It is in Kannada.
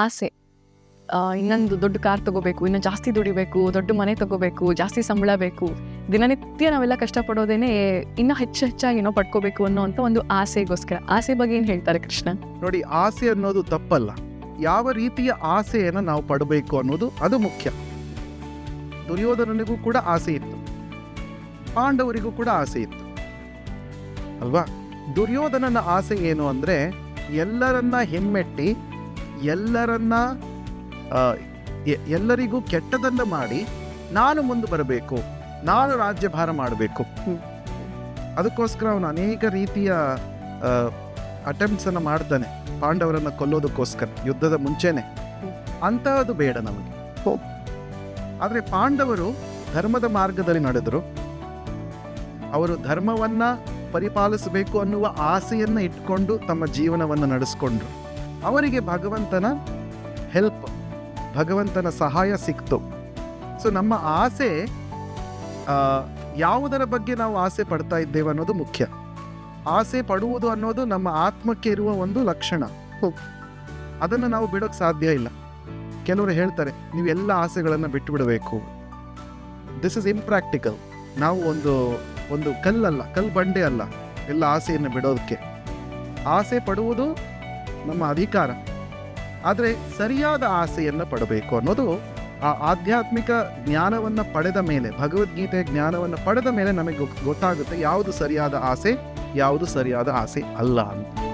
ಆಸೆ. ಇನ್ನೊಂದು ದೊಡ್ಡ ಕಾರ್ ತಗೋಬೇಕು, ಇನ್ನೂ ಜಾಸ್ತಿ ದುಡಿಬೇಕು, ದೊಡ್ಡ ಮನೆ ತಗೋಬೇಕು, ಜಾಸ್ತಿ ಸಂಬಳ ಬೇಕು. ದಿನನಿತ್ಯ ನಾವೆಲ್ಲ ಕಷ್ಟಪಡೋದೇನೆ ಇನ್ನೂ ಹೆಚ್ಚು ಹೆಚ್ಚಾಗಿ ಏನೋ ಪಡ್ಕೋಬೇಕು ಅನ್ನೋಂಥ ಒಂದು ಆಸೆಗೋಸ್ಕರ. ಆಸೆ ಬಗ್ಗೆ ಏನು ಹೇಳ್ತಾರೆ ಕೃಷ್ಣ? ನೋಡಿ, ಆಸೆ ಅನ್ನೋದು ತಪ್ಪಲ್ಲ. ಯಾವ ರೀತಿಯ ಆಸೆಯನ್ನು ನಾವು ಪಡಬೇಕು ಅನ್ನೋದು ಅದು ಮುಖ್ಯ. ದುರ್ಯೋಧನನಿಗೂ ಕೂಡ ಆಸೆ ಇತ್ತು. ಪಾಂಡವರಿಗೂ ಕೂಡ ಆಸೆ ಇತ್ತು. ಅಲ್ವಾ? ದುರ್ಯೋಧನನ ಆಸೆ ಏನು ಅಂದರೆ ಎಲ್ಲರನ್ನ ಹೆಮ್ಮೆಟ್ಟಿ ಎಲ್ಲರನ್ನ ಎಲ್ಲರಿಗೂ ಕೆಟ್ಟದನ್ನ ಮಾಡಿ ನಾನು ಮುಂದೆ ಬರಬೇಕು ನಾನು ರಾಜ್ಯಭಾರ ಮಾಡಬೇಕು. ಅದಕ್ಕೋಸ್ಕರ ಅವನು ಅನೇಕ ರೀತಿಯ ಅಟೆಂಪ್ಟ್ಸ್ ಅನ್ನು ಮಾಡ್ತಾನೆ ಪಾಂಡವರನ್ನ ಕೊಲ್ಲೋದಕ್ಕೋಸ್ಕರ ಯುದ್ಧದ ಮುಂಚೆನೆ. ಅಂತ ಅಂತಹದ್ದು ಬೇಡ ನಮಗೆ. ಆದರೆ ಪಾಂಡವರು ಧರ್ಮದ ಮಾರ್ಗದಲ್ಲಿ ನಡೆದರು. ಅವರು ಧರ್ಮವನ್ನ ಪರಿಪಾಲಿಸಬೇಕು ಅನ್ನುವ ಆಸೆಯನ್ನ ಇಟ್ಕೊಂಡು ತಮ್ಮ ಜೀವನವನ್ನು ನಡೆಸ್ಕೊಂಡ್ರು. ಅವರಿಗೆ ಭಗವಂತನ ಹೆಲ್ಪ್ ಭಗವಂತನ ಸಹಾಯ ಸಿಕ್ತು. ಸೊ ನಮ್ಮ ಆಸೆ ಯಾವುದರ ಬಗ್ಗೆ ನಾವು ಆಸೆ ಪಡ್ತಾ ಇದ್ದೇವೆ ಅನ್ನೋದು ಮುಖ್ಯ. ಆಸೆ ಪಡುವುದು ಅನ್ನೋದು ನಮ್ಮ ಆತ್ಮಕ್ಕೆ ಇರುವ ಒಂದು ಲಕ್ಷಣ. ಅದನ್ನು ನಾವು ಬಿಡೋಕ್ಕೆ ಸಾಧ್ಯ ಇಲ್ಲ. ಕೆಲವರು ಹೇಳ್ತಾರೆ, ನೀವು ಎಲ್ಲ ಆಸೆಗಳನ್ನು ಬಿಟ್ಟು ಬಿಡಬೇಕು ದಿಸ್ ಇಸ್ ಇಂಪ್ರಾಕ್ಟಿಕಲ್ ನಾವು ಒಂದು ಒಂದು ಕಲ್ಲಲ್ಲ ಕಲ್ಲು ಬಂಡೆ ಅಲ್ಲ, ಎಲ್ಲ ಆಸೆಯನ್ನು ಬಿಡೋದಕ್ಕೆ. ಆಸೆ ಪಡುವುದು ನಮ್ಮ ಅಧಿಕಾರ. ಆದರೆ ಸರಿಯಾದ ಆಸೆಯನ್ನು ಪಡಬೇಕು ಅನ್ನೋದು ಆ ಆಧ್ಯಾತ್ಮಿಕ ಜ್ಞಾನವನ್ನು ಪಡೆದ ಮೇಲೆ, ಭಗವದ್ಗೀತೆ ಜ್ಞಾನವನ್ನು ಪಡೆದ ಮೇಲೆ ನಮಗೆ ಗೊತ್ತಾಗುತ್ತೆ ಯಾವುದು ಸರಿಯಾದ ಆಸೆ, ಯಾವುದು ಸರಿಯಾದ ಆಸೆ ಅಲ್ಲ ಅಂತ.